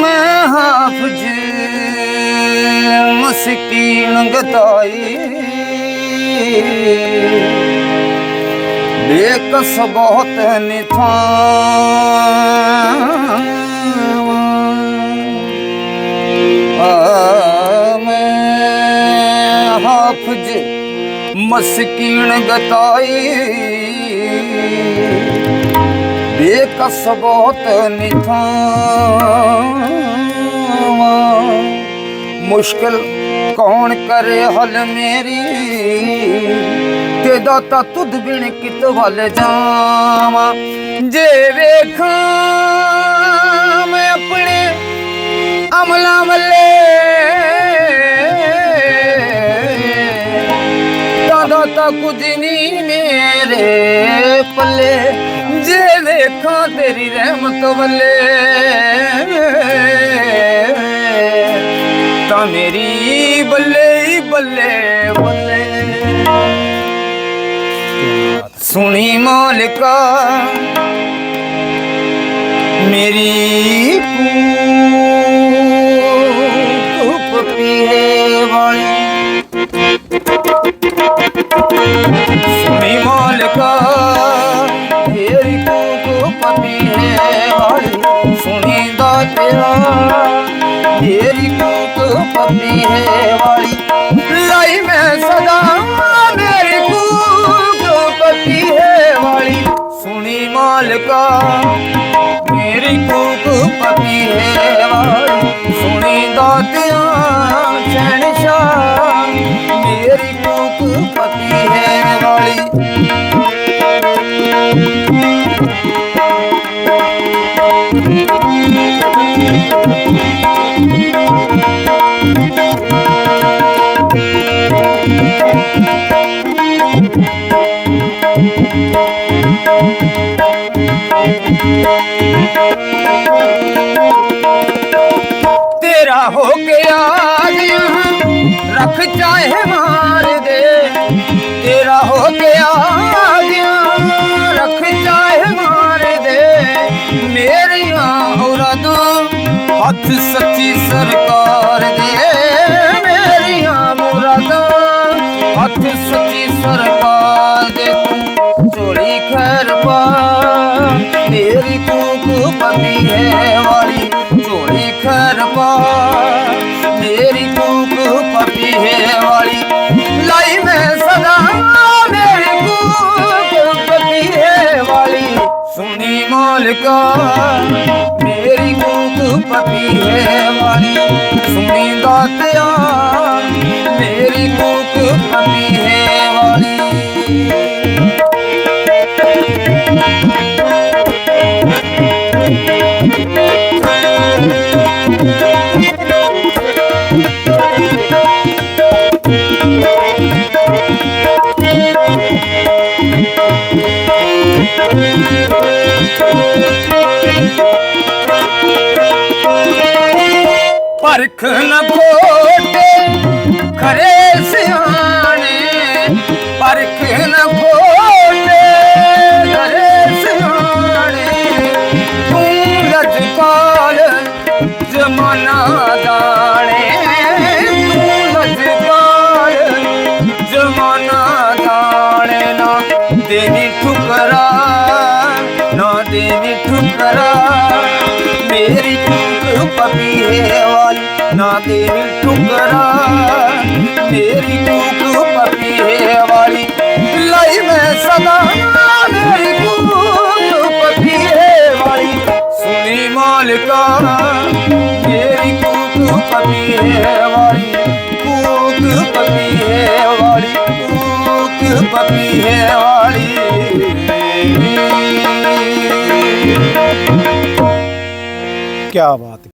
ਮੈਂ ਹਾਫਜ ਮਸਕੀਨ ਗਤਾਈ ਬੇਕਸ ਬਹੁਤ ਨਿਥਾਂ ਮਸਕੀਨ ਗਤਾਈ। ਬੇਕਸ ਬਹੁਤ ਨਿਥਾਂ ਮੁਸ਼ਕਿਲ ਕੌਣ ਕਰੇ ਹੱਲ ਮੇਰੀ? ਤੇ ਦਾਤਾ ਤੁਧ ਬਿਨ ਕਿਤ ਵੱਲ ਜਾਵਾਂ। ਜੇ ਵੇਖਾਂ ਮੈਂ ਆਪਣੇ ਅਮਲਾਂ ਵੱਲੇ ਕੁਝ ਨਹੀਂ ਮੇਰੇ ਪੱਲੇ। ਜੇ ਵੇਖਾਂ ਤੇਰੀ ਰਹਿਮਤ ਵੱਲੇ। ਤਾਂ ਮੇਰੀ ਬੱਲੇ ਬੱਲੇ ਬੱਲੇ। ਸੁਣੀ ਮਾਲਿਕਾ, ਮੇਰੀ ਕੂਪ ਮੇਰੀ ਕੂਕ ਪੱਪੀ ਹੈ ਵਾਲੀ। ਲਾਈ ਮੈਂ ਸਦਾ ਮੇਰੀ ਕੂਕ ਪੱਪੀ ਹੈ ਵਾਲੀ। ਸੁਣੀ ਮਾਲਕਾ, ਮੇਰੀ ਕੂਕ ਪੱਪੀ ਹੈ ਵਾਲੀ। ਸੁਣੀ ਦਾਤਿਆਂ ਸ਼ਹਿਨਸ਼ਾਹ ਮੇਰੀ ਕੂਕ ਪੱਪੀ ਹੈ ਵਾਲੀ। ਤੇਰਾ ਹੋ ਕੇ ਆ ਗਿਆ ਰੱਖ ਚਾਹੇ ਮਾਰ ਦੇ। ਤੇਰਾ ਹੋ ਕੇ ਆ ਗਿਆ ਰੱਖ ਚਾਹੇ ਮਾਰ ਦੇ। ਮੇਰੀਆਂ ਔਲਾਦਾਂ ਹੱਥ ਸੱਚੀ ਸਰਕਾਰ ਦੇ। ਮੇਰੀਆਂ ਮੁਰਾਦਾਂ ਹੱਥ ਸੱਚੀ ਸਰਕਾਰ ਦੇ। ਤੂੰ ਝੋਲੀ ਖੈਰ ਪਾ ਮੇਰੀ ਕੂਕ ਪਤੀ ਹੈ ਵਾਲੀ, ਝੋਲੀ ਖੈਰ ਪਾ। ਮੇਰੀ ਕੂਕ ਪਤੀ ਹੈ ਵਾਲੀ, ਲਾਈ ਮੈਂ ਸਦਾ ਮੇਰੀ ਕੂਕ ਪਤੀ ਹੈ ਵਾਲੀ। ਸੁਣੀ ਮਾਲਕਾ ਮੇਰੀ ਕੂਕ ਪਤੀ ਹੈ ਵਾਲੀ। ਸੁਣੀ ਦਾਤਿਆ ਮੇਰੀ ਕੂਕ ਪਰਖ ਨ ਖੋਟੇ ਖਰੇ ਸਿਆਣੇ ਪਰਖ ਨ ਖੋਟੇ ਖਰੇ ਸਿਆਣੇ। ਤੂੰ ਲਜਕਾਲ ਜਮਾਨਾ ਦਾਣੇ ਤੂੰ ਲਜਕਾਲ ਜਮਾਨਾ ਦਾਣੇ ਨਾ ਦੇਵੀ ਠੁਕਰਾ, ਨਾ ਦੇਵੀ ਠੁਕਰਾ, ਮੇਰੀ ਕੂਕ ਪਪੀ ਹੈ ਵਾਲੀ ਨਾ ਦੇਵੀ ਠੁਕਰਾ ਮੇਰੀ ਕੂਕ ਪਪੀ ਹੈ ਵਾਲੀ ਲਈ ਮੈਂ ਸਦਾ ਮੇਰੀ ਕੂਕ ਪਪੀ ਹੈ ਵਾਲੀ ਸੁਣੀ ਮਾਲਕਾ ਮੇਰੀ ਕੂਕ